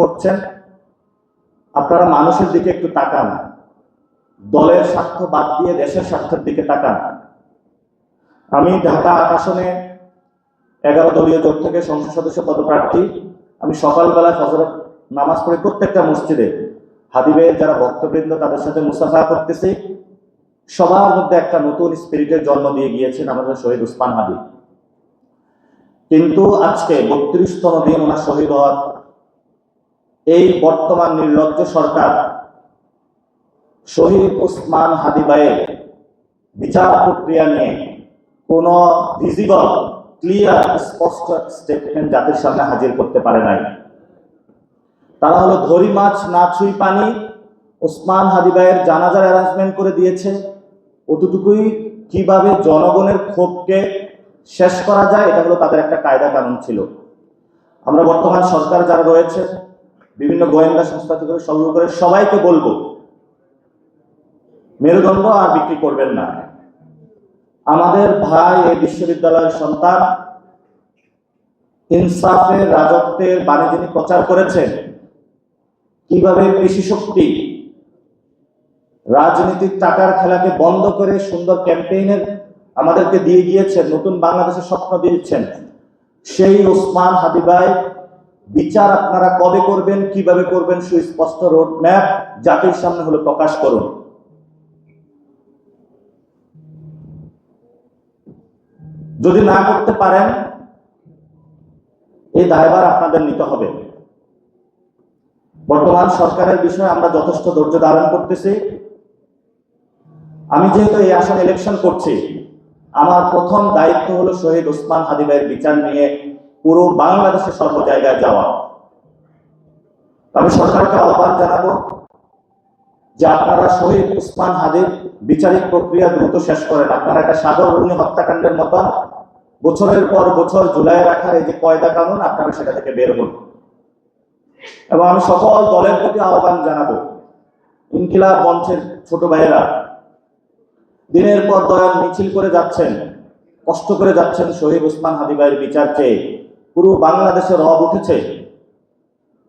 করছেন, আপনারা মানুষের দিকে একটু তাকান। দলের স্বার্থ বাদ দিয়ে দেশের স্বার্থের দিকে তাকান। আমি ঢাকা আসনে এগারো দলীয় জোট থেকে সংসদ সদস্য পদপ্রার্থী। আমি সকালবেলায় ফজর নামাজ পড়ে প্রত্যেকটা মসজিদে। হাদিবের যারা ভক্তবৃন্দ, তাদের সাথে মুসাফা করতেছি। সবার মধ্যে একটা নতুন স্পিরিটের জন্ম দিয়ে গিয়েছেন আমাদের শহীদ উসমান হাদি কিন্তু আজকে বত্রিশতম দিন ওনার শহীদ হওয়ার এই বর্তমান নির্লজ্জ সরকার শহীদ উসমান হাদিবাইয়ের বিচার প্রক্রিয়া নিয়ে কোন ভিজিবল ক্লিয়ার স্পষ্ট স্টেটমেন্ট জাতির সামনে হাজির করতে পারে নাই। তারা হলো ধরি মাছ, না ছুঁই, পানি ওসমান হাদিবাইয়ের জানাজার অ্যারেঞ্জমেন্ট করে দিয়েছে। অতটুকুই কীভাবে জনগণের ক্ষোভকে শেষ করা যায়, এটা হলো তাদের একটা কায়দা কানুন ছিল। আমরা বর্তমান সরকার যারা রয়েছে বিভিন্ন গোয়েন্দা সংস্থা থেকে শুরু করে সবাইকে বলব, মেরুদণ্ড আর বিক্রি করবেন না। আমাদের ভাই এই বিশ্ববিদ্যালয়ের সন্তান ইনসাফের রাজত্বের বাণী যিনি প্রচার করেছেন, কীভাবে কৃষি শক্তি রাজনীতির টাকার খেলাকে বন্ধ করে সুন্দর ক্যাম্পেইনের আমাদেরকে দিয়ে গিয়েছেন, নতুন বাংলাদেশের স্বপ্ন দিয়েছেন, সেই ওসমান হাদিবাই বিচার আপনারা কবে করবেন, কীভাবে করবেন, সুস্পষ্ট রোড ম্যাপ জাতির সামনে হলো প্রকাশ করুন। যদি না করতে পারেন, এই দায়ভার আপনাদের নিতে হবে। বর্তমান সরকারের বিষয়ে আমরা যথেষ্ট ধৈর্য ধারণ করতেছি। আমি যেহেতু এই আসন ইলেকশন করছি, আমার প্রথম দায়িত্ব হলো শহীদ ওসমান হাদিবের বিচার নিয়ে পুরো বাংলাদেশের সর্ব জায়গায় যাওয়া। আমি সরকারকে আহ্বান জানাব যে আপনারা শহীদ উসমান হাদির বিচারিক প্রক্রিয়া দ্রুত শেষ করেন। আপনারা একটা সাগররুণী হত্যাকাণ্ডের মতো বছরের পর বছর জুলাই রাখার এই যে কয়দা কানুন, আপনারা সেটা থেকে বের হন। এবং আমি সকল দলের প্রতি আহ্বান জানাব, ইনকিলাব মঞ্চের ছোট ভাইয়েরা, দিনের পর দয়াল মিছিল করে যাচ্ছেন, কষ্ট করে যাচ্ছেন শহীদ উসমান হাদি ভাইয়ের বিচার চেয়ে। পুরো বাংলাদেশের রব উঠেছে।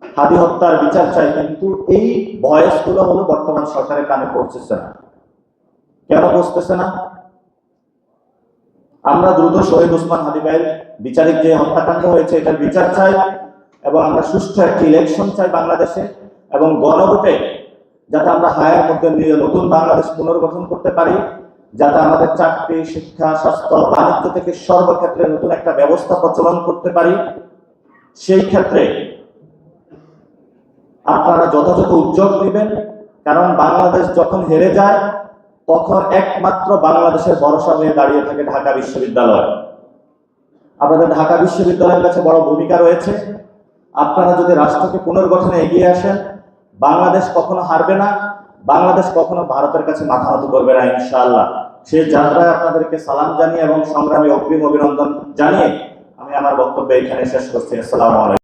হাদি হত্যার বিচার চাই, কিন্তু এই ভয়েসগুলো হলো বর্তমান সরকারের কানে পৌঁছেছে না। কেন পৌঁছতেছে না? আমরা দ্রুত শহীদ উসমান হাদি ভাইয়ের বিচারিক যে হত্যাকাণ্ড হয়েছে, এটার বিচার চাই এবং আমরা সুষ্ঠু একটি ইলেকশন চাই বাংলাদেশে এবং গণভোটে যাতে আমরা হায়ের মধ্যে নিয়ে নতুন বাংলাদেশ পুনর্গঠন করতে পারি। যাতে আমাদের চাকরি, শিক্ষা, স্বাস্থ্য, বাণিজ্য থেকে সর্বক্ষেত্রে নতুন একটা ব্যবস্থা প্রচলন করতে পারি, সেই ক্ষেত্রে আপনারা যথাযথ উদ্যোগ নেবেন। কারণ বাংলাদেশ যখন হেরে যায়, তখন একমাত্র বাংলাদেশের ভরসা হয়ে দাঁড়িয়ে থাকে ঢাকা বিশ্ববিদ্যালয়। আপনাদের ঢাকা বিশ্ববিদ্যালয়ের কাছে বড় ভূমিকা রয়েছে। আপনারা যদি রাষ্ট্রকে পুনর্গঠনে এগিয়ে আসেন, বাংলাদেশ কখনো হারবে না, বাংলাদেশ কখনো ভারতের কাছে মাথা নত করবে না, ইনশাআল্লাহ। সেই যাত্রায় আপনাদেরকে সালাম জানিয়ে এবং সংগ্রামী অগ্রিম অভিনন্দন জানিয়ে আমি আমার বক্তব্য এখানে শেষ করছি। আসসালামু আলাইকুম।